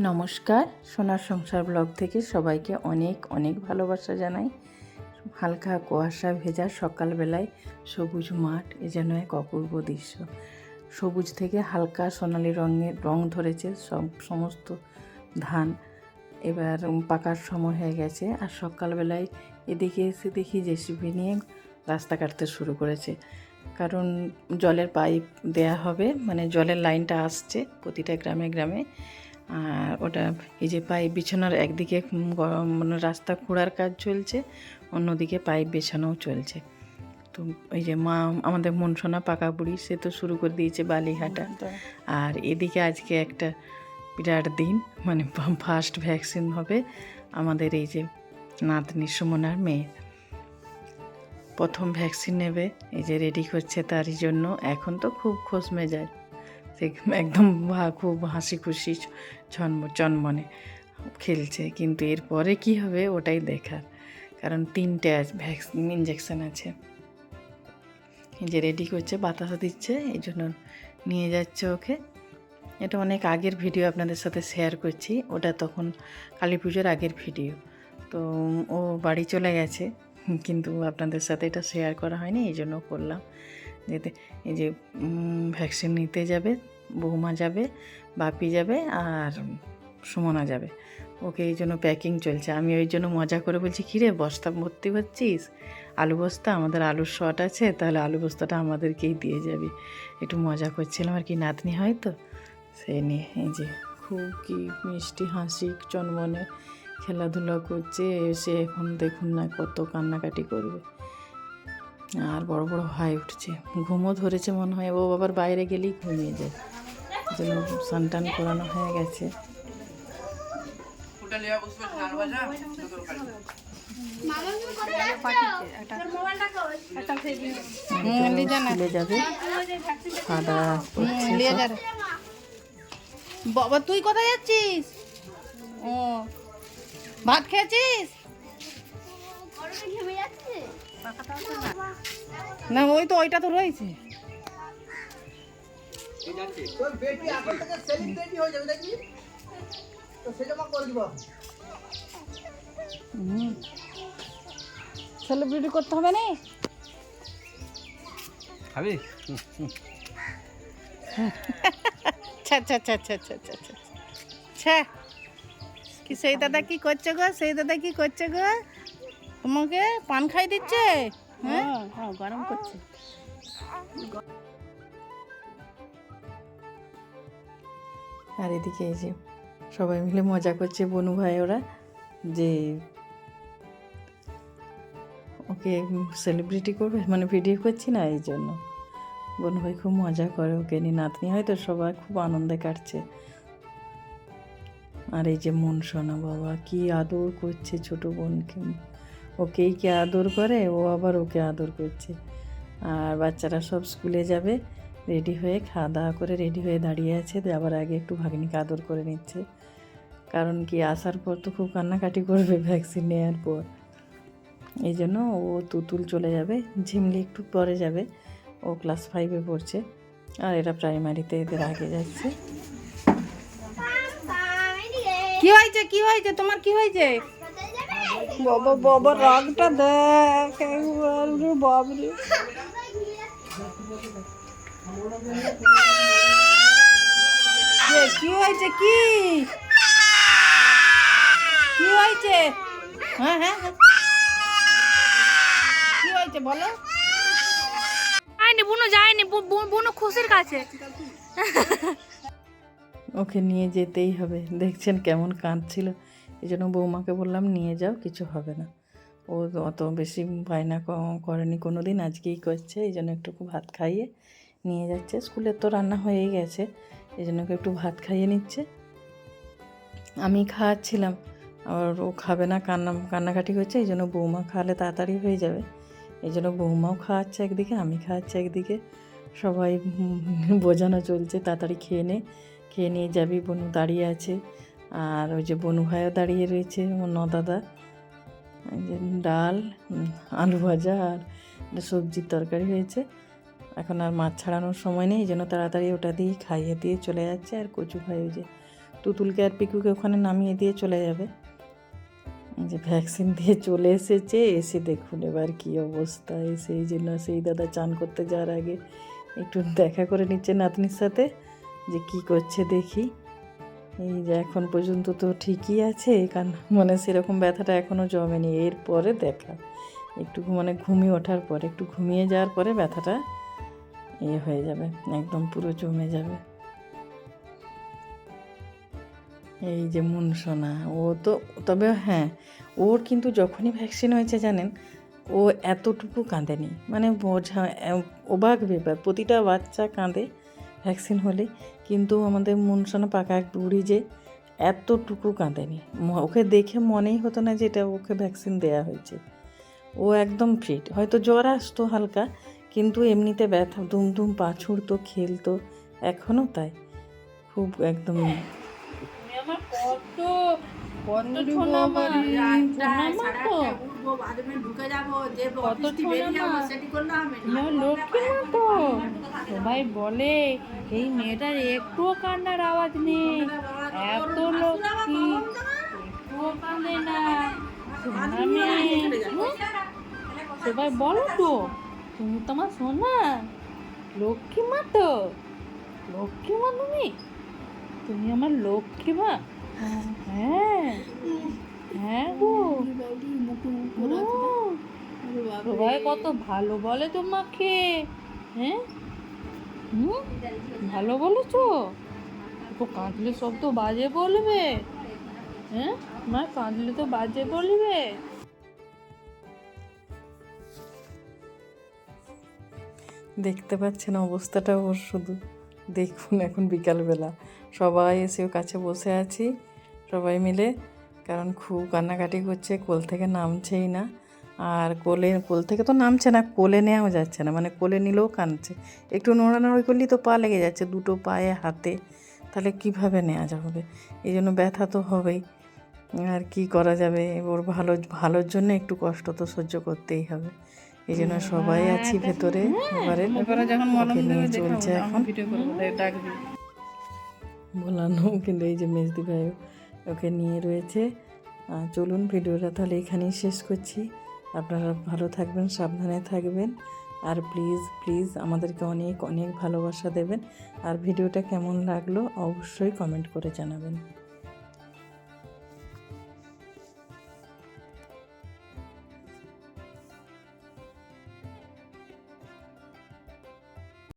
নমস্কার। সোনার সংসার ব্লগ থেকে সবাইকে অনেক অনেক ভালোবাসা জানাই। হালকা কুয়াশা ভেজা সকালবেলায় সবুজ মাঠ, এ যেন এক অপূর্ব দৃশ্য। সবুজ থেকে হালকা সোনালি রঙের রং ধরেছে সব সমস্ত ধান। এবার পাকার সময় হয়ে গেছে আর সকালবেলায় এদিকে এসে দেখি জেসিবি নিয়ে রাস্তা কাটতে শুরু করেছে। কারণ জলের পাইপ দেয়া হবে মানে জলের লাইনটা আসছে প্রতিটা গ্রামে গ্রামে। আর ওটা এই যে পাইপ বিছানোর একদিকে মানে রাস্তা খোঁড়ার কাজ চলছে অন্যদিকে পাইপ বিছানোও চলছে। তো এই যে মা আমাদের মনসোনা পাকা বুড়ি সে তো শুরু করে দিয়েছে বালিঘাটা আর এদিকে আজকে একটা বিরাট দিন মানে ফার্স্ট ভ্যাকসিন হবে আমাদের এই যে নাতনি সুমনার মেয়ে। প্রথম ভ্যাকসিন নেবে এই যে রেডি করছে তারই জন্য। এখন তো খুব খোশ মেজাজ। সে একদম খুব হাসি খুশি ছন্ম, চনমনে খেলছে। কিন্তু এরপরে কি হবে ওটাই দেখার। কারণ তিনটে ভ্যাকসিন ইঞ্জেকশন আছে। যে রেডি করছে বাতাস দিচ্ছে, এই জন্য নিয়ে যাচ্ছে ওকে। এটা অনেক আগের ভিডিও আপনাদের সাথে শেয়ার করছি। ওটা তখন কালী পুজোর আগের ভিডিও। তো ও বাড়ি চলে গেছে, কিন্তু আপনাদের সাথে এটা শেয়ার করা হয়নি, এই জন্য করলাম। যেতে, এই যে ভ্যাকসিন নিতে যাবে, বৌমা যাবে, বাপি যাবে আর সুমনা যাবে। ওকে এই জন্য প্যাকিং চলছে। আমি ওই জন্য মজা করে বলছি, কিরে, বস্তা ভর্তি হচ্ছিস? আলু বস্তা? আমাদের আলুর শট আছে, তাহলে আলু বস্তাটা আমাদেরকেই দিয়ে যাবি। একটু মজা করছিলাম আর কি, নাতনি হয় তো সেই নিয়ে, এই যে খুব কি মিষ্টি হাসি, চনমনে খেলাধুলা করছে এসে এখন দেখুন না কত কান্নাকাটি করবে। আর বড় বড় ভাই উঠছে। ঘুমও ধরেছে মনে হয়। ও আবার বাইরে গেলেই ঘুমিয়ে যায়। যেন সানটান করানো হয়ে গেছে। বাবা তুই কোথায় যাচ্ছিস? ও। ভাত খেয়েছিস? না ওই তো ওইটা তো রয়েছে। সেলিব্রিটি করতে হবে না। খাবি? আচ্ছা আচ্ছা আচ্ছা আচ্ছা আচ্ছা আচ্ছা কি সেই দাদা কি করছে গো? সেই দাদা কি করছে গো? তোমাকে পান খাই দিচ্ছে? হ্যাঁ? হ্যাঁ গরম করছে। আর এদিকে এই যে সবাই মিলে মজা করছে বনু ভাই ওরা যে ওকে সেলিব্রিটি করবে মানে ভিডিও করছি না এই জন্য। বনু ভাই খুব মজা করে ওকে নিয়ে নাতনি হয়তো সবাই খুব আনন্দে কাটছে। আর এই যে মন শোনা বাবা কি আদর করছে ছোট বোনকে। ওকেই কে আদর করে? ও আবার ওকে আদর করছে। আর বাচ্চারা সব স্কুলে যাবে রেডি হয়ে খাওয়া দাওয়া করে রেডি হয়ে দাঁড়িয়ে আছে। যাবার আগে একটু ভাগ্নিকে আদর করে নিচ্ছে। কারণ কি আসার পর তো খুব কান্নাকাটি করবে ভ্যাকসিন নেওয়ার পর। এই জন্য ও তুতুল চলে যাবে ঝিমলি একটু পরে যাবে। ও ক্লাস ফাইভে পড়ছে। আর এরা প্রাইমারিতে এদের আগে যাচ্ছে। কি হয়েছে? কি হয়েছে? তোমার কি হয়েছে? বাবা বাবা রাগটা দেখ বাবরে। কি হয়েছে কি? কি হয়েছে? হ্যাঁ হ্যাঁ হ্যাঁ। কি হয়েছে বলো। যায়নি বুনো যায়নি বুনো খুশির কাছে। ওকে নিয়ে যেতেই হবে। দেখছেন কেমন কাঁদছিল। এই জন্য বৌমাকে বললাম, নিয়ে যাও, কিছু হবে না। ও অত বেশি বায়না করেনি কোনো দিন আজকেই করছে, এই জন্য একটু ভাত খাইয়ে নিয়ে যাচ্ছে। স্কুলে তো রান্না হয়েই গেছে, এই জন্য একটু ভাত খাইয়ে নিচ্ছে। আমি খাওয়াচ্ছিলাম আর ও খাবে না, কান্না, কান্নাকাটি হচ্ছে এই জন্য বৌমা খাওয়ালে তাড়াতাড়ি হয়ে যাবে। এই জন্য বৌমাও খাওয়াচ্ছে একদিকে, আমি খাওয়াচ্ছি একদিকে। সবাই বোঝানো চলছে, তাড়াতাড়ি খেয়ে নে, খেয়ে নিয়ে যাবি বনু, দাঁড়িয়ে আছে। আর ওই যে বনু ভাইও দাঁড়িয়ে রয়েছে নদাদা যে ডাল আলু ভাজা আর সবজির তরকারি হয়েছে। এখন আর মাছ ছাড়ানোর সময় নেই জন্য তাড়াতাড়ি ওটা দিয়ে খাইয়ে দিয়ে চলে যাচ্ছে। আর কচু ভাই ওই যে তুতুলকে আর পিকুকে ওখানে নামিয়ে দিয়ে চলে যাবে। যে ভ্যাকসিন দিয়ে চলে এসেছে, এসে দেখুন এবার কি অবস্থা। এসে এই জন্য সেই দাদা চান করতে যাওয়ার আগে একটু দেখা করে নিচ্ছে নাতনির সাথে, যে কি করছে দেখি। এই যে এখন পর্যন্ত তো ঠিকই আছে, কারণ মানে সেরকম ব্যথাটা এখনও জমেনি। এরপরে দেখা একটু মানে ঘুমিয়ে ওঠার পরে, একটু ঘুমিয়ে যাওয়ার পরে ব্যথাটা এ হয়ে যাবে, একদম পুরো জমে যাবে। এই যে মুনসোনা, ও তো, তবে হ্যাঁ ওর কিন্তু যখনই ভ্যাকসিন হয়েছে জানেন, ও এতটুকু কাঁদেনি। মানে বোঝা, অবাক ব্যাপার, প্রতিটা বাচ্চা কাঁদে ভ্যাকসিন হলে কিন্তু আমাদের মুনসোনা পাকা এক বুড়ি যে এতটুকু কাঁদেনি। ওকে দেখে মনেই হতো না যে এটা ওকে ভ্যাকসিন দেয়া হয়েছে। ও একদম ফিট হয়তো জ্বর আসতো হালকা, কিন্তু এমনিতে ব্যথা দুম পা ছুড়তো, খেলতো এখনও তাই। খুব একদম কত ছোনা মা মা তো। কত ছোনা আমার লক্ষ্মী মা তো। সবাই বলে এই মেয়েটার একটুও কান্নার আওয়াজ নেই। এত লক্ষ্মী। একটুও কান্দে না। মেয়ে। সবাই বলো তো। তুমি তোমার সোনা। লক্ষ্মী মা তো। লক্ষ্মী মা তুমি? তুমি আমার লক্ষ্মী মা। হ্যাঁ। হ্যাঁ গো। সবাই কত ভালো বলে তোমাকে। হ্যাঁ? হুম? ভালো বলেছ? তো কাঁদলে সব তো বাজে বলবে। হ্যাঁ? মা, কাঁদলে তো বাজে বলবে। দেখতে পাচ্ছেন অবস্থাটা ওর শুধু। দেখুন এখন বিকালবেলা। সবাই এসে কাছে বসে আছি, সবাই মিলে। কারণ খুব কান্নাকাটি করছে, কোল থেকে নামছেই না। আর কোলে, কোল থেকে তো নামছে না, কোলে নেওয়াও যাচ্ছে না। মানে কোলে নিলেও কাঁদছে। একটু নড়ানড়ি করলেই তো পা লেগে যাচ্ছে দুটো পায়ে, হাতে। তাহলে কীভাবে নেওয়া যাবে? এই জন্য ব্যথা তো হবেই। আর কি করা যাবে? ওর ভালো, ভালোর জন্য একটু কষ্ট তো সহ্য করতেই হবে। এই জন্য সবাই আছি ভেতরে এবারে দেবে নিয়ে চলছে এখন। বলানো কিন্তু এই যে মেজদি ভাই ওকে নিয়ে রয়েছে। চলুন ভিডিওটা তাহলে এখানেই শেষ করছি। আপনারা ভালো থাকবেন সাবধানে থাকবেন। আর প্লিজ প্লিজ আমাদেরকে অনেক অনেক ভালোবাসা দেবেন। আর ভিডিওটা কেমন লাগল অবশ্যই কমেন্ট করে জানাবেন।